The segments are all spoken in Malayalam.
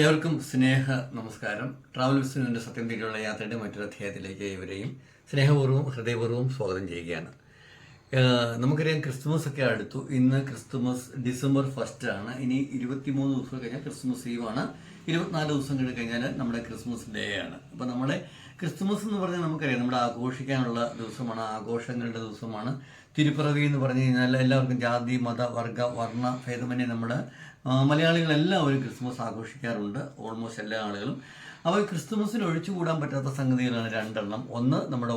ഏവർക്കും സ്നേഹ നമസ്കാരം. ട്രാവൽ വിസ്നുവിന്റെ സത്യം തേടിയുള്ള യാത്രയുടെ മറ്റൊരു അധ്യായത്തിലേക്ക് ഇവരെയും സ്നേഹപൂർവം ഹൃദയപൂർവം സ്വാഗതം ചെയ്യുകയാണ്. നമുക്കറിയാം ക്രിസ്തുമസ് ഒക്കെ അടുത്തു. ഇന്ന് ക്രിസ്തുമസ് ഡിസംബർ ഫസ്റ്റ് ആണ്. ഇനി ഇരുപത്തിമൂന്ന് ദിവസം കഴിഞ്ഞാൽ ക്രിസ്തുമസ് ഈവ് ആണ്. ഇരുപത്തിനാല് ദിവസം കഴിഞ്ഞ് കഴിഞ്ഞാൽ നമ്മുടെ ക്രിസ്മസ് ഡേ ആണ്. അപ്പോൾ നമ്മുടെ ക്രിസ്തുമസ് എന്ന് പറഞ്ഞാൽ നമുക്കറിയാം നമ്മുടെ ആഘോഷിക്കാനുള്ള ദിവസമാണ് ആഘോഷങ്ങളുടെ ദിവസമാണ്. തിരുപ്പിറവി എന്ന് പറഞ്ഞു കഴിഞ്ഞാൽ എല്ലാവർക്കും ജാതി മത വർഗ വർണ ഭേദമന്യേ നമ്മുടെ ആ, മലയാളികളെല്ലാവരും ക്രിസ്മസ് ആഘോഷിക്കാറുണ്ട്. ഓൾമോസ്റ്റ് എല്ലാ ആളുകളും. അപ്പോൾ ക്രിസ്തുമസിന് ഒഴിച്ചുകൂടാൻ പറ്റാത്ത സംഗതികളാണ് രണ്ടെണ്ണം. ഒന്ന് നമ്മുടെ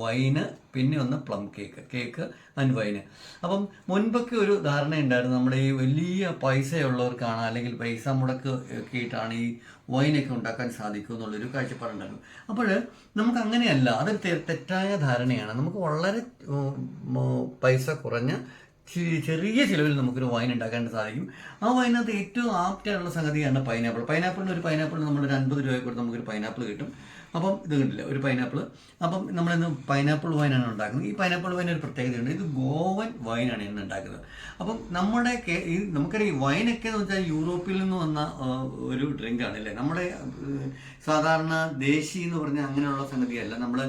വൈന് പിന്നെ ഒന്ന് plum cake. Cake and wine. അപ്പം മുൻപൊക്കെ ഒരു ധാരണ ഉണ്ടായിരുന്നു നമ്മുടെ ഈ വലിയ പൈസയുള്ളവർക്കാണ് അല്ലെങ്കിൽ പൈസ മുടക്ക് ഒക്കെയിട്ടാണ് ഈ വൈനൊക്കെ ഉണ്ടാക്കാൻ സാധിക്കും എന്നുള്ളൊരു കാഴ്ചപ്പാടുണ്ടായിരുന്നു. അപ്പോൾ നമുക്ക് അങ്ങനെയല്ല അതൊരു തെറ്റായ ധാരണയാണ്. നമുക്ക് വളരെ പൈസ കുറഞ്ഞ ചെറിയ ചിലവിൽ നമുക്കൊരു വൈൻ ഉണ്ടാക്കാൻ സാധിക്കും. ആ വൈനകത്ത് ഏറ്റവും ആപ്റ്റായിട്ടുള്ള സംഗതിയാണ് പൈനാപ്പിൾ പൈനാപ്പിളിന് ഒരു പൈനാപ്പിൾ നമ്മൾ ഒരു അൻപത് രൂപ കൊടുത്ത് നമുക്കൊരു പൈനാപ്പിൾ കിട്ടും. അപ്പം ഇത് കണ്ടില്ല ഒരു പൈനാപ്പിൾ അപ്പം നമ്മളിന്ന് പൈനാപ്പിൾ വൈനാണ് ഉണ്ടാക്കുന്നത്. ഈ പൈനാപ്പിൾ വൈൻ ഒരു പ്രത്യേകതയുണ്ട്. ഇത് ഗോവൻ വൈനാണ് ഇന്ന് ഉണ്ടാക്കുന്നത്. അപ്പം നമ്മുടെ ഈ നമുക്കറിയാം ഈ വൈനൊക്കെ എന്ന് വെച്ചാൽ യൂറോപ്പിൽ നിന്ന് വന്ന ഒരു ഡ്രിങ്കാണ് അല്ലേ? നമ്മുടെ സാധാരണ ദേശി എന്ന് പറഞ്ഞാൽ അങ്ങനെയുള്ള സംഗതിയല്ല. നമ്മൾ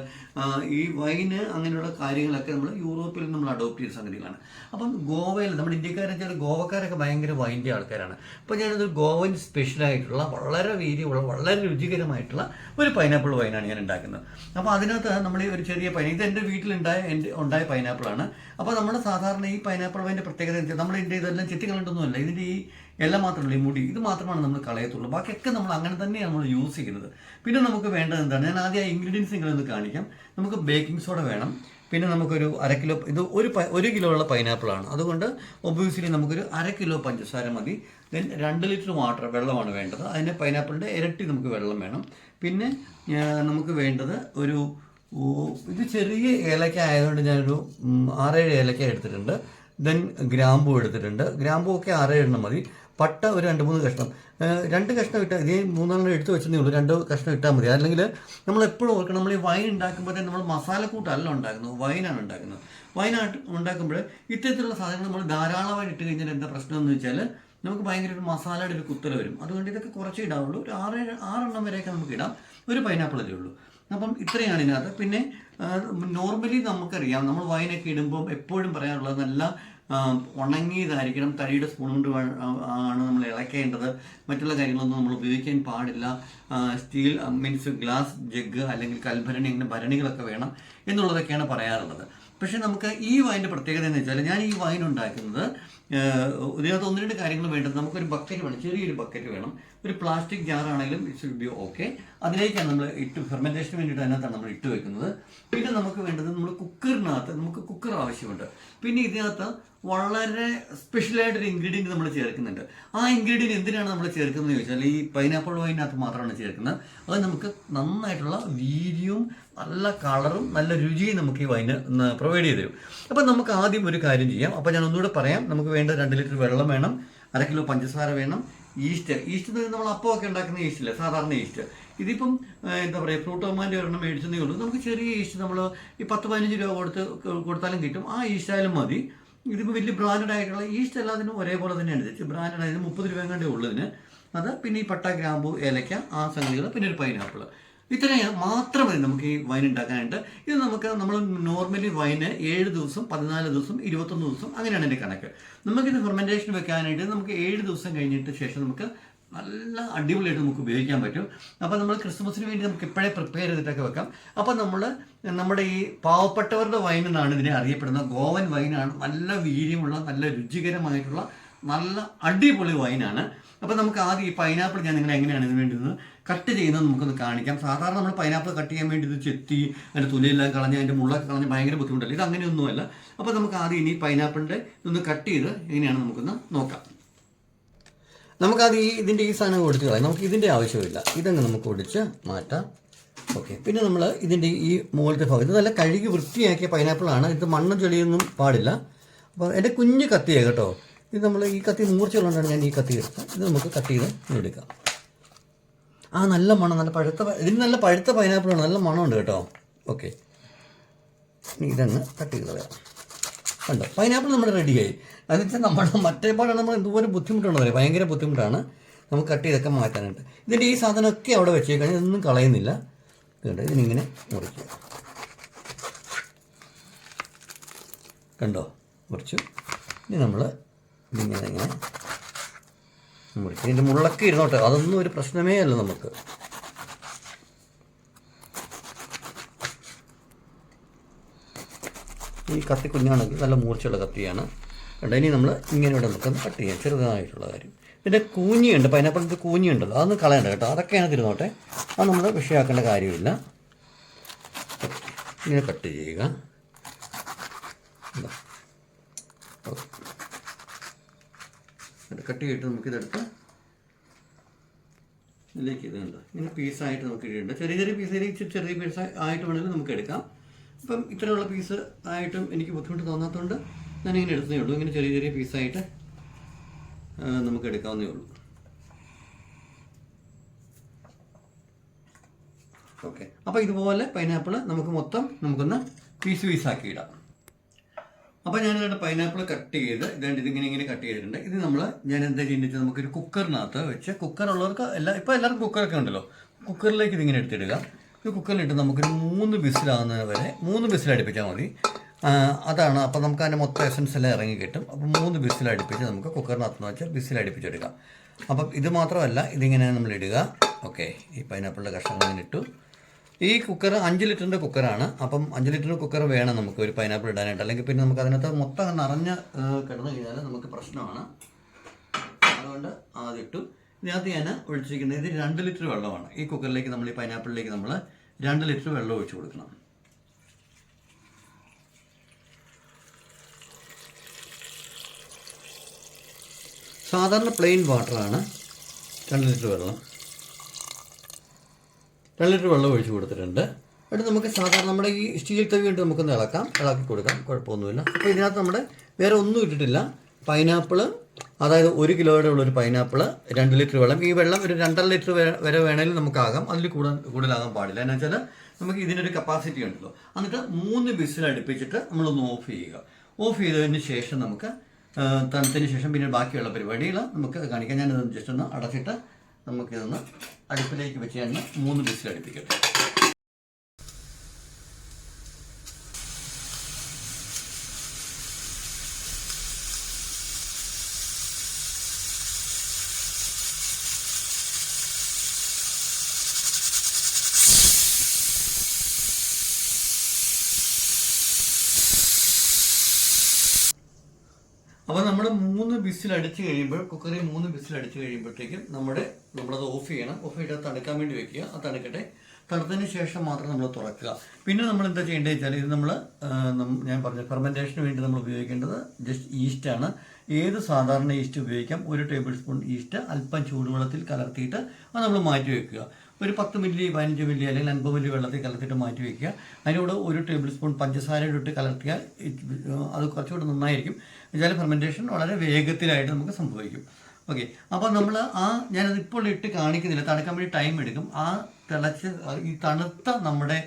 ഈ വൈന് അങ്ങനെയുള്ള കാര്യങ്ങളൊക്കെ നമ്മൾ യൂറോപ്പിൽ നിന്ന് നമ്മൾ അഡോപ്റ്റ് ചെയ്ത സംഗതികളാണ്. അപ്പം ഗോവയിൽ നമ്മുടെ ഇന്ത്യക്കാരെന്ന് വെച്ചാൽ ഗോവക്കാരൊക്കെ ഭയങ്കര വൈന്റെ ആൾക്കാരാണ്. അപ്പോൾ ഞാനത് ഗോവൻ സ്പെഷ്യലായിട്ടുള്ള വളരെ വീര്യമുള്ള വളരെ രുചികരമായിട്ടുള്ള ഒരു പൈനാപ്പിൾ വൈനാണ് ഞാൻ ഉണ്ടാക്കുന്നത്. അപ്പോൾ അതിനകത്ത് നമ്മൾ ഒരു ചെറിയ പൈന ഇത് എന്റെ വീട്ടിലുണ്ടായ എന്റെ ഉണ്ടായ പൈനാപ്പിളാണ് അപ്പോൾ നമ്മൾ സാധാരണ ഈ പൈനാപ്പിൾ വൈന്റെ പ്രത്യേകത എന്താ നമ്മൾ ഇതിന്റെ ഇതെല്ലാം ചെത്തിക്കളണ്ടൊന്നുമല്ല ഇതിന്റെ ഈ എല്ലാം മാത്രമല്ല ഈ മുടി ഇത് മാത്രമാണ് നമ്മൾ കളയത്തുള്ളൂ. ബാക്കിയൊക്കെ നമ്മൾ അങ്ങനെ തന്നെയാണ് നമ്മൾ യൂസ് ചെയ്യുന്നത്. പിന്നെ നമുക്ക് വേണ്ടത് എന്താണ്? ഞാൻ ആദ്യം ആ ഇൻഗ്രീഡിയൻസ് നിങ്ങളൊന്ന് കാണിക്കാം. നമുക്ക് ബേക്കിംഗ് സോഡ വേണം. പിന്നെ നമുക്കൊരു അര കിലോ ഇത് ഒരു ഒരു കിലോ ഉള്ള പൈനാപ്പിൾ ആണ്. അതുകൊണ്ട് ഒബ്വിയസ്ലി നമുക്കൊരു അര കിലോ പഞ്ചസാര മതി. ദെൻ രണ്ട് ലിറ്റർ വാട്ടർ വെള്ളമാണ് വേണ്ടത്. അതിന് പൈനാപ്പിളിന്റെ ഇരട്ടി നമുക്ക് വെള്ളം വേണം. പിന്നെ നമുക്ക് വേണ്ടത് ഒരു ഇത് ചെറിയ ഏലക്ക ആയതുകൊണ്ട് ഞാനൊരു ആറേഴ് ഏലക്ക എടുത്തിട്ടുണ്ട്. ദെൻ ഗ്രാമ്പു എടുത്തിട്ടുണ്ട്. ഗ്രാമ്പു ഒക്കെ ആറേഴെണ്ണം മതി. പട്ട ഒരു രണ്ട് മൂന്ന് കഷ്ണം. രണ്ട് കഷ്ണം ഇട്ടാൽ ഇതേ മൂന്നെണ്ണം എടുത്ത് വെച്ചതേ ഉള്ളൂ. രണ്ട് കഷ്ണം ഇട്ടാൽ മതി. അല്ലെങ്കിൽ നമ്മൾ എപ്പോഴും ഓർക്കണം നമ്മൾ ഈ വൈൻ ഉണ്ടാക്കുമ്പോൾ തന്നെ നമ്മൾ മസാലക്കൂട്ടല്ല ഉണ്ടാക്കുന്നത്. വൈനാണ് ഉണ്ടാക്കുന്നത്. വൈനായിട്ട് ഉണ്ടാക്കുമ്പോൾ ഇത്തരത്തിലുള്ള സാധനങ്ങൾ നമ്മൾ ധാരാളമായിട്ട് ഇട്ട് കഴിഞ്ഞാൽ എന്താ പ്രശ്നം എന്ന് വെച്ചാൽ നമുക്ക് ഭയങ്കര ഒരു മസാലയുടെ ഒരു കുത്തല വരും. അതുകൊണ്ട് ഇതൊക്കെ കുറച്ചേ ഇടാവുള്ളൂ. ഒരു ആറ് ആറെണ്ണം വരെയൊക്കെ നമുക്ക് ഇടാം. ഒരു പൈനാപ്പിൾ അല്ലേ ഉള്ളൂ. അപ്പം ഇത്രയാണ് ഇതിനകത്ത്. പിന്നെ നോർമലി നമുക്കറിയാം നമ്മൾ വൈനൊക്കെ ഇടുമ്പോൾ എപ്പോഴും പറയാനുള്ളത് നല്ല ഉണങ്ങിയതായിരിക്കണം. തടിയുടെ സ്പൂൺ കൊണ്ട് ആണ് നമ്മൾ ഇളക്കേണ്ടത്. മറ്റുള്ള കാര്യങ്ങളൊന്നും നമ്മൾ ഉപയോഗിക്കാൻ പാടില്ല. സ്റ്റീൽ മീൻസ് ഗ്ലാസ് ജഗ് അല്ലെങ്കിൽ കൽഭരണി അങ്ങനെ ഭരണികളൊക്കെ വേണം എന്നുള്ളതൊക്കെയാണ് പറയാറുള്ളത്. പക്ഷേ നമുക്ക് ഈ വൈന്റെ പ്രത്യേകത എന്ന് വെച്ചാൽ ഞാൻ ഈ വൈൻ ഉണ്ടാക്കുന്നത് ഇതിനകത്ത് ഒന്ന് രണ്ട് കാര്യങ്ങൾ വേണ്ടത്. നമുക്കൊരു ബക്കറ്റ് വേണം ചെറിയൊരു ബക്കറ്റ് വേണം. ഒരു പ്ലാസ്റ്റിക് ജാറാണെങ്കിലും ഇറ്റ് ഷുഡ് ബി ഓക്കെ അതിലേക്കാണ് നമ്മൾ ഇട്ട് ഫെർമെന്റേഷന് വേണ്ടിയിട്ട് അതിനകത്താണ് നമ്മൾ ഇട്ട് വെക്കുന്നത്. പിന്നെ നമുക്ക് വേണ്ടത് നമ്മൾ കുക്കറിനകത്ത് നമുക്ക് കുക്കർ ആവശ്യമുണ്ട്. പിന്നെ ഇതിനകത്ത് വളരെ സ്പെഷ്യലായിട്ടൊരു ഇൻഗ്രീഡിയന്റ് നമ്മൾ ചേർക്കുന്നുണ്ട്. ആ ഇൻഗ്രീഡിയന്റ് എന്തിനാണ് നമ്മൾ ചേർക്കുന്നത് ചോദിച്ചാൽ ഈ പൈനാപ്പിൾ വൈനകത്ത് മാത്രമാണ് ചേർക്കുന്നത്. അത് നമുക്ക് നന്നായിട്ടുള്ള വീര്യവും നല്ല കളറും നല്ല രുചിയും നമുക്ക് ഈ വൈന് പ്രൊവൈഡ് ചെയ്ത് തരും. അപ്പം നമുക്ക് ആദ്യം ഒരു കാര്യം ചെയ്യാം. അപ്പം ഞാൻ ഒന്നുകൂടെ പറയാം. നമുക്ക് വേണ്ട രണ്ട് ലിറ്റർ വെള്ളം വേണം അര കിലോ പഞ്ചസാര വേണം ഈസ്റ്റ് ഈസ്റ്റ് നമ്മൾ അപ്പമൊക്കെ ഉണ്ടാക്കുന്ന ഈസ്റ്റില്ല സാധാരണ ഈസ്റ്റ് ഇതിപ്പം എന്താ പറയുക ഫ്രൂട്ടോമാന്റെ ഒരെണ്ണം മേടിച്ചതേ ഉള്ളൂ. നമുക്ക് ചെറിയ ഈസ്റ്റ് നമ്മൾ ഈ പത്ത് പതിനഞ്ച് രൂപ കൊടുത്ത് കൊടുത്താലും കിട്ടും. ആ ഈസ്റ്റ് ആയാലും മതി. ഇതിപ്പോൾ വലിയ ബ്രാൻഡഡ് ആയിട്ടുള്ള ഈസ്റ്റ് എല്ലാത്തിനും ഒരേപോലെ തന്നെയാണ്. ഇത് ബ്രാൻഡഡ് ആയത് മുപ്പത് രൂപ കണ്ടേ ഉള്ളതിന് അത് പിന്നെ ഈ പട്ട ഗ്രാമ്പു ഏലക്ക ആ സംഗതികൾ പിന്നെ ഒരു പൈനാപ്പിൾ ഇത്രയും മാത്രമേ നമുക്ക് ഈ വൈൻ ഉണ്ടാക്കാനായിട്ട്. ഇത് നമുക്ക് നമ്മൾ നോർമലി വൈന് ഏഴ് ദിവസം പതിനാല് ദിവസം ഇരുപത്തൊന്ന് ദിവസം അങ്ങനെയാണ് എന്റെ കണക്ക്. നമുക്കിത് ഫെർമെന്റേഷൻ വെക്കാനായിട്ട് നമുക്ക് ഏഴ് ദിവസം കഴിഞ്ഞിട്ട് ശേഷം നമുക്ക് നല്ല അടിപൊളിയായിട്ട് നമുക്ക് ഉപയോഗിക്കാൻ പറ്റും. അപ്പോൾ നമ്മൾ ക്രിസ്മസിന് വേണ്ടി നമുക്ക് ഇപ്പോഴേ പ്രിപ്പയർ ചെയ്തിട്ടൊക്കെ വെക്കാം. അപ്പോൾ നമ്മൾ നമ്മുടെ ഈ പാവപ്പെട്ടവരുടെ വൈൻ എന്നാണ് ഇതിനെ അറിയപ്പെടുന്നത്. ഗോവൻ വൈനാണ് നല്ല വീര്യമുള്ള നല്ല രുചികരമായിട്ടുള്ള നല്ല അടിപൊളി വൈനാണ് അപ്പോൾ നമുക്ക് ആദ്യം ഈ പൈനാപ്പിൾ ഞാൻ നിങ്ങളെ എങ്ങനെയാണ് ഇതിന് വേണ്ടി കട്ട് ചെയ്യുന്നത് നമുക്കൊന്ന് കാണിക്കാം. സാധാരണ നമ്മൾ പൈനാപ്പിൾ കട്ട് ചെയ്യാൻ വേണ്ടി ഇത് ചെത്തി അതിന്റെ തൊലിയെല്ലാം കളഞ്ഞ് അതിന്റെ മുള്ളൊക്കെ കളഞ്ഞ് ഭയങ്കര ബുദ്ധിമുട്ടല്ല? ഇത് അങ്ങനെയൊന്നുമല്ല. അപ്പോൾ നമുക്ക് ആദ്യം ഇനി പൈനാപ്പിളിന്റെ ഇതൊന്ന് കട്ട് ചെയ്ത് എങ്ങനെയാണ് നമുക്കൊന്ന് നോക്കാം. നമുക്കത് ഈ ഇതിന്റെ ഈ സാധനം ഒടിച്ച് കളയാം. നമുക്ക് ഇതിന്റെ ആവശ്യമില്ല. ഇതങ്ങ് നമുക്ക് ഒടിച്ച് മാറ്റാം. ഓക്കെ. പിന്നെ നമ്മൾ ഇതിന്റെ ഈ മുകളിലത്തെ ഭാഗം ഇത് നല്ല കഴുകി വൃത്തിയാക്കിയ പൈനാപ്പിളാണ് ഇത് മണ്ണും ചെളിയൊന്നും പാടില്ല. അപ്പോൾ എന്റെ കുഞ്ഞ് കത്തിയാണ് കേട്ടോ. ഇത് നമ്മൾ ഈ കത്തി മൂർച്ചയുള്ളതുകൊണ്ടാണ് ഞാൻ ഈ കത്തി എടുത്തത്. ഇത് നമുക്ക് കട്ട് ചെയ്ത് എടുക്കാം. ആ നല്ല മണം നല്ല പഴുത്ത ഇതിന് നല്ല പഴുത്ത പൈനാപ്പിളാണ് നല്ല മണമുണ്ട് കേട്ടോ. ഓക്കെ ഇതങ്ങ് ചെയ്ത് കളയാം. കണ്ടോ? പൈനാപ്പിൾ നമ്മൾ റെഡിയായി അതെന്ന് വെച്ചാൽ നമ്മുടെ മറ്റേ പാടാണ് നമ്മൾ ഇതുപോലെ ബുദ്ധിമുട്ടുണ്ടെന്ന് പറയാം ഭയങ്കര ബുദ്ധിമുട്ടാണ്. നമുക്ക് കട്ട് ചെയ്തൊക്കെ മാറ്റാനുണ്ട് ഇതിന്റെ ഈ സാധനമൊക്കെ അവിടെ വെച്ചേക്കാൻ ഇതൊന്നും കളയുന്നില്ല. ഇതുണ്ട് ഇതിനിങ്ങനെ മുറിക്കുക കണ്ടോ? മുറിച്ചു. ഇനി നമ്മൾ ഇതിങ്ങനെ ഇങ്ങനെ ഇതിന്റെ മുള്ളൊക്കെ ഇരുന്നോട്ടെ അതൊന്നും ഒരു പ്രശ്നമേ അല്ല നമുക്ക്. ഈ കത്തി കുഞ്ഞാണെങ്കിൽ നല്ല മൂർച്ചയുള്ള കത്തിയാണ്. കണ്ടോ ഇനി നമ്മൾ ഇങ്ങനെ ഇവിടെ നമുക്കൊന്ന് കട്ട് ചെയ്യാം ചെറുതായിട്ടുള്ള കാര്യം. പിന്നെ കൂഞ്ഞിയുണ്ട് പൈനാപ്പിളിന്റെ കൂഞ്ഞിയുണ്ടല്ലോ അതൊന്നും കളയണ്ട കേട്ടോ അതൊക്കെയാണ് തിരുന്നോട്ടെ. അത് നമ്മൾ വിഷയാക്കേണ്ട കാര്യമില്ല. ഇങ്ങനെ കട്ട് ചെയ്യുക ഇതാ. ഓക്കെ. ഇത് കട്ട് ചെയ്തിട്ട് നമുക്കിതെടുത്ത് ഇതിലേക്ക് ഇത് കണ്ടോ? ഇങ്ങനെ പീസായിട്ട് നമുക്ക് ഇടേണ്ട ചെറിയ ചെറിയ പീസിലേക്ക് ചെറിയ പീസ് ആയിട്ട് വേണമെങ്കിൽ നമുക്ക് എടുക്കാം. അപ്പം ഇത്രയുള്ള പീസ് ആയിട്ടും എനിക്ക് ബുദ്ധിമുട്ട് തോന്നാത്തതുകൊണ്ട് ഞാനിങ്ങനെ എടുത്തതേ ഉള്ളൂ. ഇങ്ങനെ ചെറിയ ചെറിയ പീസായിട്ട് നമുക്ക് എടുക്കാവുന്നേ ഉള്ളൂ. ഓക്കെ. അപ്പോൾ ഇതുപോലെ പൈനാപ്പിൾ നമുക്ക് മൊത്തം നമുക്കൊന്ന് പീസ് പീസാക്കി ഇടാം. അപ്പോൾ ഇതിന്റെ പൈനാപ്പിൾ കട്ട് ചെയ്ത് ഇതുകൊണ്ട് ഇതിങ്ങനെ ഇങ്ങനെ കട്ട് ചെയ്തിട്ടുണ്ട്. ഇത് നമ്മൾ ഞാൻ എന്താ ചെയ്യുന്നത് നമുക്കൊരു കുക്കറിനകത്ത് വെച്ച് കുക്കർ ഉള്ളവർക്ക് എല്ലാ ഇപ്പോൾ എല്ലാവർക്കും കുക്കറൊക്കെ ഉണ്ടല്ലോ. കുക്കറിലേക്ക് ഇതിങ്ങനെ എടുത്തിടുക. ഇത് കുക്കറിലിട്ട് നമുക്കൊരു മൂന്ന് ബിസിലാകുന്നതിന് വരെ മൂന്ന് വിസിൽ അടുപ്പിച്ചാൽ മതി. അതാണ്. അപ്പോൾ നമുക്ക് അതിന്റെ മൊത്തം എസൻസ് എല്ലാം ഇറങ്ങി കിട്ടും. അപ്പോൾ മൂന്ന് വിസിൽ അടുപ്പിച്ച് നമുക്ക് കുക്കറിനകത്ത് നിന്ന് വെച്ചാൽ വിസിൽ അടുപ്പിച്ചെടുക്കാം. അപ്പം ഇത് മാത്രമല്ല ഇതിങ്ങനെ നമ്മൾ ഇടുക ഓക്കെ. ഈ പൈനാപ്പിളിന്റെ കഷ്ണങ്ങൾ ഇങ്ങനെ ഇട്ടു. ഈ കുക്കർ അഞ്ച് ലിറ്ററിന്റെ കുക്കറാണ് അപ്പം അഞ്ച് ലിറ്റർ കുക്കർ വേണം നമുക്ക് ഒരു പൈനാപ്പിൾ ഇടാനായിട്ട്. അല്ലെങ്കിൽ പിന്നെ നമുക്ക് അതിനകത്ത് മൊത്തം നിറഞ്ഞ് കിടന്നു കഴിഞ്ഞാൽ നമുക്ക് പ്രശ്നമാണ്. അതുകൊണ്ട് അതിട്ടു ഇതിനകത്ത് ഞാൻ ഒഴിച്ചിരിക്കുന്നത് ഇത് രണ്ട് ലിറ്റർ വെള്ളമാണ്. ഈ കുക്കറിലേക്ക് നമ്മൾ ഈ പൈനാപ്പിളിലേക്ക് നമ്മൾ രണ്ട് ലിറ്റർ വെള്ളം ഒഴിച്ചു കൊടുക്കണം. സാധാരണ പ്ലെയിൻ വാട്ടറാണ് രണ്ട് ലിറ്റർ വെള്ളം. രണ്ട് ലിറ്റർ വെള്ളം ഒഴിച്ച് കൊടുത്തിട്ടുണ്ട്. എന്നിട്ട് നമുക്ക് സാധാരണ നമ്മുടെ ഈ സ്റ്റീൽ തവി കൊണ്ട് നമുക്കൊന്ന് ഇളക്കാം. ഇളക്കി കൊടുക്കാം. കുഴപ്പമൊന്നുമില്ല. അപ്പോൾ ഇതിനകത്ത് നമ്മുടെ വേറെ ഒന്നും ഇട്ടിട്ടില്ല. പൈനാപ്പിൾ അതായത് ഒരു കിലോയുടെ ഉള്ളൊരു പൈനാപ്പിൾ രണ്ട് ലിറ്റർ വെള്ളം. ഈ വെള്ളം ഒരു രണ്ടര ലിറ്റർ വരെ വേണമെങ്കിലും നമുക്കാകാം. അതിൽ കൂടുതൽ കൂടുതലാകാൻ പാടില്ല. എന്നു വെച്ചാൽ നമുക്ക് ഇതിനൊരു കപ്പാസിറ്റി ഉണ്ടല്ലോ. എന്നിട്ട് മൂന്ന് ബിസിൽ അടുപ്പിച്ചിട്ട് നമ്മളൊന്ന് ഓഫ് ചെയ്യുക. ഓഫ് ചെയ്തതിന് ശേഷം നമുക്ക് തണുത്തതിന് ശേഷം പിന്നെ ബാക്കിയുള്ള പരിപാടികൾ നമുക്ക് കാണിക്കാം. ഞാനത് ജസ്റ്റ് ഒന്ന് അടച്ചിട്ട് നമുക്കിതൊന്ന് അടുപ്പിലേക്ക് വെച്ച് ഞാൻ മൂന്ന് ബിസിൽ അടുപ്പിക്കട്ടെ അപ്പോൾ നമ്മൾ മൂന്ന് ബിസിൽ അടിച്ചു കഴിയുമ്പോൾ കുക്കറിൽ മൂന്ന് ബിസിൽ അടിച്ചു കഴിയുമ്പോഴത്തേക്കും നമ്മുടെ നമ്മളത് ഓഫ് ചെയ്യണം. ഓഫ് ചെയ്തിട്ട് തണുക്കാൻ വേണ്ടി വെക്കുക. അത് തണുക്കട്ടെ. തണുത്തതിന് ശേഷം മാത്രം നമ്മൾ തുറക്കുക. പിന്നെ നമ്മൾ എന്താ ചെയ്യേണ്ടത് വെച്ചാൽ ഇത് നമ്മൾ ഞാൻ പറഞ്ഞു ഫെർമെന്റേഷന് വേണ്ടി നമ്മൾ ഉപയോഗിക്കേണ്ടത് ജസ്റ്റ് ഈസ്റ്റാണ് ഏത് സാധാരണ ഈസ്റ്റ് ഉപയോഗിക്കാം? ഒരു ടേബിൾ സ്പൂൺ ഈസ്റ്റ് അല്പം ചൂടുവെള്ളത്തിൽ കലർത്തിയിട്ട് അത് നമ്മൾ മാറ്റി വെക്കുക. ഒരു പത്ത് മില്ലി പതിനഞ്ച് മില്ലി അല്ലെങ്കിൽ അൻപത് മില്ലി വെള്ളത്തിൽ കലർത്തിയിട്ട് മാറ്റി വയ്ക്കുക അതിനോട് ഒരു ടേബിൾ സ്പൂൺ പഞ്ചസാര ഇട്ട് കലർത്തിയാൽ അത് കുറച്ചുകൂടി നന്നായിരിക്കും. വെച്ചാൽ ഫെർമെന്റേഷൻ വളരെ വേഗത്തിലായിട്ട് നമുക്ക് സംഭവിക്കും. ഓക്കെ അപ്പോൾ നമ്മൾ ആ ഞാനത് ഇപ്പോൾ ഇട്ട് കാണിക്കുന്നില്ല. തണുക്കാൻ വേണ്ടി ടൈം എടുക്കും. ആ തിളച്ച് ഈ തണുത്ത നമ്മുടെ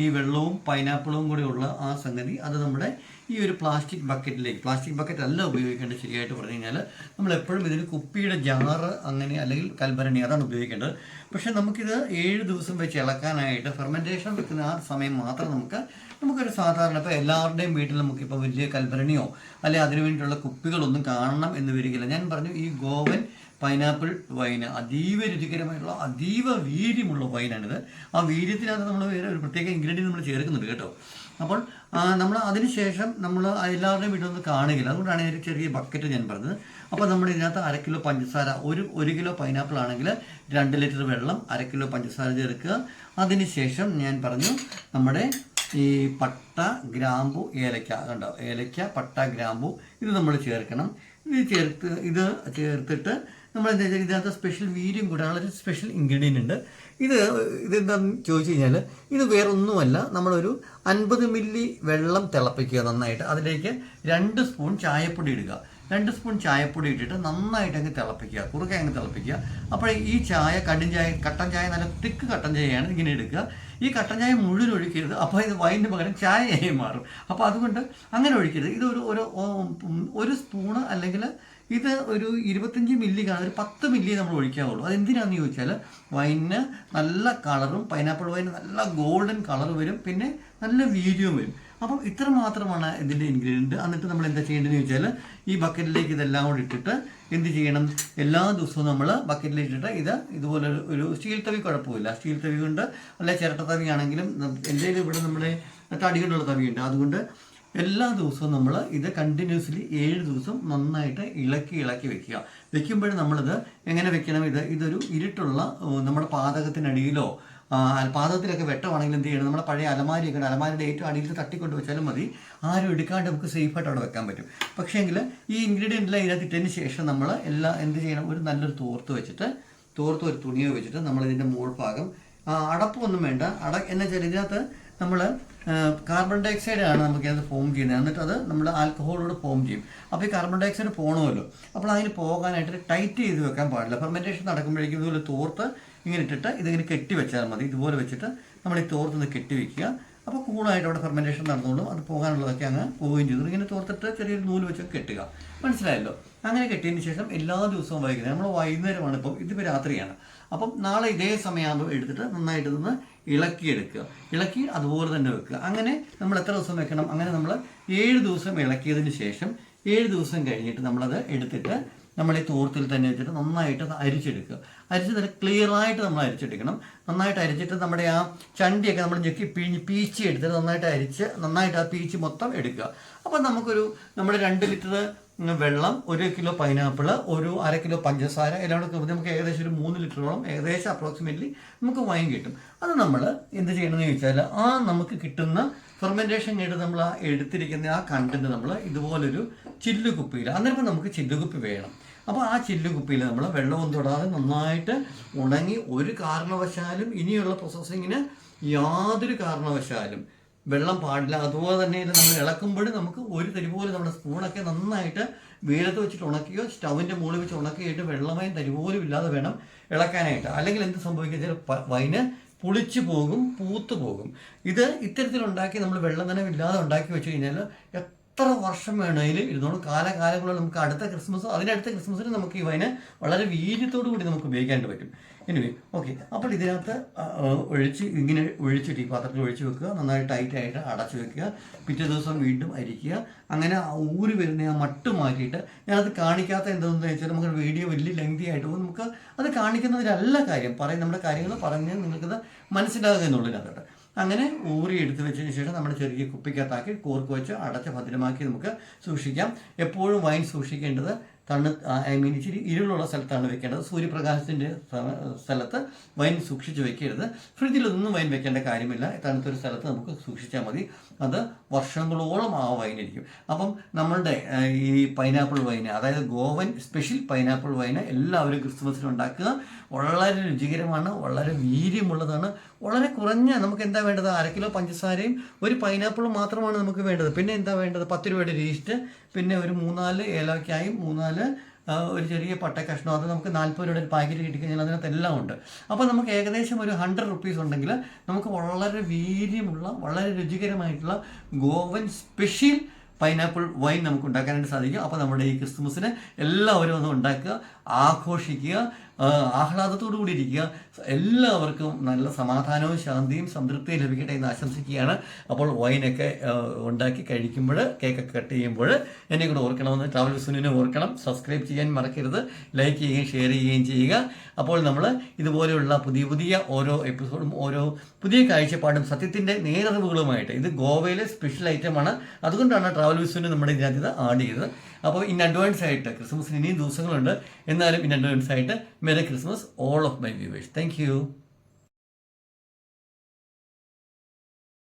ഈ വെള്ളവും പൈനാപ്പിളും കൂടെയുള്ള ആ സംഗതി അത് നമ്മുടെ ഈ ഒരു പ്ലാസ്റ്റിക് ബക്കറ്റിലേക്ക് പ്ലാസ്റ്റിക് ബക്കറ്റ് അല്ല ഉപയോഗിക്കേണ്ടത് ശരിയായിട്ട് പറഞ്ഞു കഴിഞ്ഞാൽ നമ്മൾ എപ്പോഴും ഇതിന് കുപ്പിയുടെ ജാറ് അങ്ങനെ അല്ലെങ്കിൽ കൽഭരണി അതാണ് ഉപയോഗിക്കേണ്ടത്. പക്ഷേ നമുക്കിത് ഏഴ് ദിവസം വെച്ച് ഇളക്കാനായിട്ട് ഫെർമെന്റേഷൻ വെക്കുന്ന ആ സമയം മാത്രം നമുക്ക് നമുക്കൊരു സാധാരണ ഇപ്പോൾ എല്ലാവരുടെയും വീട്ടിൽ നമുക്കിപ്പോൾ വലിയ കൽഭരണിയോ അല്ലെങ്കിൽ അതിനു വേണ്ടിയിട്ടുള്ള കുപ്പികളൊന്നും കാണണം എന്ന് വരികയില്ല. ഞാൻ പറഞ്ഞു ഈ ഗോവൻ പൈനാപ്പിൾ വൈന് അതീവ രുചികരമായിട്ടുള്ള അതീവ വീര്യമുള്ള വൈനാണിത് ആ വീര്യത്തിനകത്ത് നമ്മൾ വേറെ ഒരു പ്രത്യേക ഇൻഗ്രീഡിയന്റ് നമ്മൾ ചേർക്കുന്നുണ്ട് കേട്ടോ. അപ്പോൾ നമ്മൾ അതിനുശേഷം നമ്മൾ എല്ലാവരുടെയും വീട്ടിൽ നിന്ന് കാണുകയില്ല. അതുകൊണ്ടാണ് ഒരു ചെറിയ ബക്കറ്റ് ഞാൻ പറഞ്ഞത്. അപ്പോൾ നമ്മൾ ഇതിനകത്ത് അര കിലോ പഞ്ചസാര ഒരു ഒരു കിലോ പൈനാപ്പിൾ ആണെങ്കിൽ രണ്ട് ലിറ്റർ വെള്ളം അര കിലോ പഞ്ചസാര ചേർക്കുക. അതിനുശേഷം ഞാൻ പറഞ്ഞു നമ്മുടെ ഈ പട്ട ഗ്രാമ്പു ഏലക്ക കണ്ടോ? ഏലക്ക പട്ട ഗ്രാമ്പു ഇത് നമ്മൾ ചേർക്കണം. ഇത് ചേർത്ത് ഇത് ചേർത്തിട്ട് നമ്മൾ എന്താ വെച്ചാൽ ഇതിനകത്ത് സ്പെഷ്യൽ വീര്യം കൂടാനുള്ള ഒരു സ്പെഷ്യൽ ഇൻഗ്രീഡിയന്റ് ഉണ്ട്. ഇത് ഇതെന്താണെന്ന് ചോദിച്ചു കഴിഞ്ഞാൽ ഇത് വേറൊന്നുമല്ല നമ്മളൊരു അൻപത് മില്ലി വെള്ളം തിളപ്പിക്കുക നന്നായിട്ട്. അതിലേക്ക് രണ്ട് സ്പൂൺ ചായപ്പൊടി ഇടുക. രണ്ട് സ്പൂൺ ചായപ്പൊടി ഇട്ടിട്ട് നന്നായിട്ട് അങ്ങ് തിളപ്പിക്കുക. കുറുകെ അങ്ങ് തിളപ്പിക്കുക. അപ്പോൾ ഈ ചായ കടും ചായ കട്ടൻ ചായ നല്ല തിക്ക് കട്ടൻ ചായയാണ് ഇങ്ങനെ എടുക്കുക. ഈ കട്ടൻ ചായ മുഴുവൻ ഒഴിക്കരുത്. അപ്പോൾ ഇത് വൈന്റെ പകരം ചായയായി മാറും. അപ്പോൾ അതുകൊണ്ട് അങ്ങനെ ഒഴിക്കരുത്. ഇത് ഒരു ഒരു ഒരു സ്പൂണ് അല്ലെങ്കിൽ ഇത് ഒരു ഇരുപത്തഞ്ച് മില്ലി കാണാൻ ഒരു പത്ത് മില്ലി നമ്മൾ ഒഴിക്കാവുള്ളൂ. അതെന്തിനാണെന്ന് ചോദിച്ചാൽ വൈനിന് നല്ല കളറും പൈനാപ്പിൾ വൈന് നല്ല ഗോൾഡൻ കളർ വരും പിന്നെ നല്ല വീര്യവും വരും. അപ്പം ഇത്ര മാത്രമാണ് ഇതിന്റെ ഇൻഗ്രീഡിയന്റ് എന്നിട്ട് നമ്മൾ എന്താ ചെയ്യേണ്ടതെന്ന് ചോദിച്ചാൽ ഈ ബക്കറ്റിലേക്ക് ഇതെല്ലാം കൂടി ഇട്ടിട്ട് എന്ത് ചെയ്യണം? എല്ലാ ദിവസവും നമ്മൾ ബക്കറ്റിലേക്ക് ഇട്ടിട്ട് ഇത് ഇതുപോലെ ഒരു സ്റ്റീൽ തവി കുഴപ്പമില്ല. സ്റ്റീൽ തവി കൊണ്ട് അല്ലെ ചിരട്ട തവി ആണെങ്കിലും എന്റെ ഇവിടെ നമ്മുടെ തടി കൊണ്ടുള്ള തവിയുണ്ട്. അതുകൊണ്ട് എല്ലാ ദിവസവും നമ്മൾ ഇത് കണ്ടിന്യൂസ്ലി ഏഴ് ദിവസം നന്നായിട്ട് ഇളക്കി ഇളക്കി വെക്കുക. വെക്കുമ്പോഴും നമ്മളിത് എങ്ങനെ വെക്കണം? ഇത് ഇതൊരു ഇരുട്ടുള്ള നമ്മുടെ പാതകത്തിനടിയിലോ പാദത്തിലൊക്കെ വെട്ടമാണെങ്കിൽ എന്ത് ചെയ്യണം? നമ്മുടെ പഴയ അലമാരിയൊക്കെ അലമാരിയുടെ ഏറ്റവും അടിയിൽ തട്ടിക്കൊണ്ട് വെച്ചാലും മതി. ആരും എടുക്കാണ്ട് നമുക്ക് സേഫായിട്ട് അവിടെ വെക്കാൻ പറ്റും. പക്ഷേങ്കിൽ ഈ ഇൻഗ്രീഡിയന്റ് എല്ലാം ഇതിനകത്ത് ഇട്ടതിന് ശേഷം നമ്മൾ എല്ലാം എന്ത് ചെയ്യണം? ഒരു നല്ലൊരു തോർത്ത് വെച്ചിട്ട് തോർത്ത് ഒരു തുണിയോ വെച്ചിട്ട് നമ്മൾ ഇതിന്റെ മുകൾ ഭാഗം അടപ്പൊന്നും വേണ്ട. അട എന്നു വെച്ചാൽ ഇതിനകത്ത് നമ്മൾ കാർബൺ ഡൈ ഓക്സൈഡ് ആണ് നമുക്ക് അത് ഫോം ചെയ്യുന്നത്. എന്നിട്ട് അത് നമ്മൾ ആൽക്കഹോളോട് ഫോം ചെയ്യും. അപ്പോൾ ഈ കാർബൺ ഡൈ ഓക്സൈഡ് പോകണമല്ലോ അപ്പോൾ അതിന് പോകാനായിട്ട് ടൈറ്റ് ചെയ്ത് വെക്കാൻ പാടില്ല. ഫെർമെന്റേഷൻ നടക്കുമ്പോഴേക്കും ഇതുപോലെ തോർത്ത് ഇങ്ങനെ ഇട്ടിട്ട് ഇതിങ്ങനെ കെട്ടി വെച്ചാൽ മതി. ഇതുപോലെ വെച്ചിട്ട് നമ്മൾ ഈ തോർത്ത് ഒന്ന് കെട്ടി വെക്കുക. അപ്പോൾ കൂളായിട്ട് അവിടെ ഫെർമെന്റേഷൻ നടന്നുകൊണ്ടും അത് പോകാനുള്ളതൊക്കെ അങ്ങ് പോവുകയും ചെയ്തു. ഇങ്ങനെ തോർത്തിട്ട് ചെറിയൊരു നൂൽ വെച്ച് കെട്ടുക. മനസ്സിലായല്ലോ? അങ്ങനെ കെട്ടിയതിന് ശേഷം എല്ലാ ദിവസവും വൈകുന്നേരം നമ്മൾ വൈകുന്നേരമാണ് ഇപ്പം ഇതിപ്പോൾ രാത്രിയാണ്. അപ്പം നാളെ ഇതേ സമയമാകുമ്പോൾ എടുത്തിട്ട് നന്നായിട്ട് നിന്ന് ഇളക്കിയെടുക്കുക. ഇളക്കി അതുപോലെ തന്നെ വെക്കുക. അങ്ങനെ നമ്മൾ എത്ര ദിവസം വെക്കണം? അങ്ങനെ നമ്മൾ ഏഴ് ദിവസം ഇളക്കിയതിന് ശേഷം ഏഴ് ദിവസം കഴിഞ്ഞിട്ട് നമ്മളത് എടുത്തിട്ട് നമ്മൾ ഈ തോർത്തിൽ തന്നെ വെച്ചിട്ട് നന്നായിട്ട് അരിച്ചെടുക്കുക. അരിച്ച് നല്ല ക്ലിയർ ആയിട്ട് നമ്മൾ അരിച്ചെടുക്കണം. നന്നായിട്ട് അരിച്ചിട്ട് നമ്മുടെ ആ ചണ്ടിയൊക്കെ നമ്മൾ ഞെക്കി പിഴിഞ്ഞ് പീച്ചി എടുത്തിട്ട് നന്നായിട്ട് അരിച്ച് നന്നായിട്ട് ആ പീച്ച് മൊത്തം എടുക്കുക. അപ്പം നമുക്കൊരു നമ്മുടെ രണ്ട് ലിറ്റർ വെള്ളം ഒരു കിലോ പൈനാപ്പിൾ ഒരു അര കിലോ പഞ്ചസാര എല്ലാം കൂടെ നമുക്ക് ഏകദേശം ഒരു മൂന്ന് ലിറ്ററോളം ഏകദേശം അപ്രോക്സിമേറ്റ്ലി നമുക്ക് വൈൻ കിട്ടും. അത് നമ്മൾ എന്ത് ചെയ്യണമെന്ന് ചോദിച്ചാൽ ആ നമുക്ക് കിട്ടുന്ന ഫെർമെന്റേഷൻ കഴിഞ്ഞിട്ട് നമ്മൾ ആ എടുത്തിരിക്കുന്ന ആ കണ്ടന്റ് നമ്മൾ ഇതുപോലൊരു ചില്ലുകുപ്പിയിൽ അന്നേരം നമുക്ക് ചില്ലുകുപ്പി വേണം. അപ്പോൾ ആ ചില്ലുകുപ്പിയിൽ നമ്മൾ വെള്ളമൊന്നും തൊടാതെ നന്നായിട്ട് ഉണങ്ങി ഒരു കാരണവശാലും ഇനിയുള്ള പ്രോസസ്സിങ്ങിന് യാതൊരു കാരണവശാലും വെള്ളം പാടില്ല. അതുപോലെ തന്നെ നമ്മൾ ഇളക്കുമ്പോൾ നമുക്ക് ഒരു തരി പോലെ നമ്മുടെ സ്പൂണൊക്കെ നന്നായിട്ട് വെയിലത്ത് വെച്ചിട്ട് ഉണക്കിയോ സ്റ്റൗവിന്റെ മുകളിൽ വെച്ച് ഉണക്കിയിട്ട് വെള്ളമയം തരി പോലും ഇല്ലാതെ വേണം ഇളക്കാനായിട്ട്. അല്ലെങ്കിൽ എന്ത് സംഭവിക്കുക വൈന് പുളിച്ചു പോകും പൂത്തു പോകും. ഇത് ഇത്തരത്തിലുണ്ടാക്കി നമ്മൾ വെള്ളം നനവില്ലാതെ ഉണ്ടാക്കി വെച്ച് കഴിഞ്ഞാൽ എത്ര വർഷം വേണമെങ്കിലും ഇരുന്നോളും. കാലകാലങ്ങളിൽ നമുക്ക് അടുത്ത ക്രിസ്മസ് അതിനടുത്ത ക്രിസ്മസിന് നമുക്ക് ഈ വൈന് വളരെ വീര്യത്തോടു കൂടി നമുക്ക് ഉപയോഗിക്കാൻ പറ്റും. എനിവേ ഓക്കെ അപ്പോൾ ഇതിനകത്ത് ഒഴിച്ച് ഇങ്ങനെ ഒഴിച്ചിട്ട് ഈ പാത്രത്തിൽ ഒഴിച്ച് വെക്കുക. നന്നായി ടൈറ്റായിട്ട് അടച്ചു വെക്കുക. പിറ്റേ ദിവസം വീണ്ടും അരിക്കുക. അങ്ങനെ ഊരി വരുന്ന ആ മട്ട് മാറ്റിയിട്ട് ഞാനത് കാണിക്കാത്ത എന്താണെന്ന് വെച്ചാൽ നമുക്ക് വീഡിയോ വലിയ ലെങ്തി ആയിട്ട് നമുക്ക് അത് കാണിക്കുന്നതിലല്ല കാര്യം. പറയും നമ്മുടെ കാര്യങ്ങൾ പറഞ്ഞ് നിങ്ങൾക്കത് മനസ്സിലാകുക എന്നുള്ളതിനകത്തോട്ട്. അങ്ങനെ ഊറി എടുത്തു വെച്ചതിന് ശേഷം നമ്മുടെ ചെറിയ കുപ്പിക്കകത്താക്കി കോർക്ക് വെച്ച് അടച്ച് ഭദ്രമാക്കി നമുക്ക് സൂക്ഷിക്കാം. എപ്പോഴും വൈൻ സൂക്ഷിക്കേണ്ടത് തണു ഐ മീൻ ഇച്ചിരി ഇരുളുള്ള സ്ഥലത്താണ് വെക്കേണ്ടത്. സൂര്യപ്രകാശത്തിന്റെ സ്ഥ- സ്ഥലത്ത് വൈൻ സൂക്ഷിച്ച് വെക്കരുത്. ഫ്രിഡ്ജിലൊന്നും വൈൻ വെക്കേണ്ട കാര്യമില്ല. തണുത്തൊരു സ്ഥലത്ത് നമുക്ക് സൂക്ഷിച്ചാൽ മതി. അത് വർഷങ്ങളോളം ആ വൈൻ ഇരിക്കും അപ്പം നമ്മളുടെ ഈ പൈനാപ്പിൾ വൈന് അതായത് ഗോവൻ സ്പെഷ്യൽ പൈനാപ്പിൾ വൈന് എല്ലാവരും ക്രിസ്മസിന് ഉണ്ടാക്കുക. വളരെ രുചികരമാണ് വളരെ വീര്യമുള്ളതാണ്. വളരെ കുറഞ്ഞ നമുക്ക് എന്താ വേണ്ടത്? അര കിലോ പഞ്ചസാരയും ഒരു പൈനാപ്പിളും മാത്രമാണ് നമുക്ക് വേണ്ടത്. പിന്നെ എന്താ വേണ്ടത്? പത്ത് രൂപയുടെ ഈസ്റ്റ് പിന്നെ ഒരു മൂന്നാൽ ഏലക്കായും മൂന്നാൽ ഒരു ചെറിയ പട്ട കഷ്ണം. അത് നമുക്ക് നാൽപ്പത് രൂപയുടെ ഒരു പാക്കറ്റ് കിട്ടിക്കഴിഞ്ഞാൽ അതിനകത്ത് എല്ലാം ഉണ്ട്. അപ്പോൾ നമുക്ക് ഏകദേശം ഒരു ഹൺഡ്രഡ് റുപ്പീസ് ഉണ്ടെങ്കിൽ നമുക്ക് വളരെ വീര്യമുള്ള വളരെ രുചികരമായിട്ടുള്ള ഗോവൻ സ്പെഷ്യൽ പൈനാപ്പിൾ വൈൻ നമുക്ക് ഉണ്ടാക്കാനായിട്ട് സാധിക്കും. അപ്പോൾ നമ്മുടെ ഈ ക്രിസ്മസിന് എല്ലാവരും ഒന്ന് ഉണ്ടാക്കുക. ആഘോഷിക്കുക ആഹ്ലാദത്തോടു കൂടി ഇരിക്കുക. എല്ലാവർക്കും നല്ല സമാധാനവും ശാന്തിയും സംതൃപ്തിയും ലഭിക്കട്ടെ എന്ന് ആശംസിക്കുകയാണ്. അപ്പോൾ വൈനൊക്കെ ഉണ്ടാക്കി കഴിക്കുമ്പോൾ കേക്കൊക്കെ കട്ട് ചെയ്യുമ്പോൾ എന്നെ കൂടെ ഓർക്കണമെന്ന് ട്രാവൽ സുനിനെ ഓർക്കണം. സബ്സ്ക്രൈബ് ചെയ്യാൻ മറക്കരുത്. ലൈക്ക് ചെയ്യുകയും ഷെയർ ചെയ്യുകയും ചെയ്യുക. അപ്പോൾ നമ്മൾ ഇതുപോലെയുള്ള പുതിയ പുതിയ ഓരോ എപ്പിസോഡും ഓരോ പുതിയ കാഴ്ചപ്പാടും സത്യത്തിന്റെ നേരറിവുകളുമായിട്ട് ഇത് ഗോവയിലെ സ്പെഷ്യൽ ഐറ്റമാണ് അതുകൊണ്ടാണ് ട്രാവൽ വിസുവിന് നമ്മുടെ ഇതിനകത്ത് ആഡ് ചെയ്തത്. അപ്പോൾ ഇൻ അഡ്വാൻസ് ആയിട്ട് ക്രിസ്മസിന് ഇനിയും ദിവസങ്ങളുണ്ട്. എന്നാലും ഇൻ അഡ്വാൻസ് ആയിട്ട് merry Christmas all of my viewers thank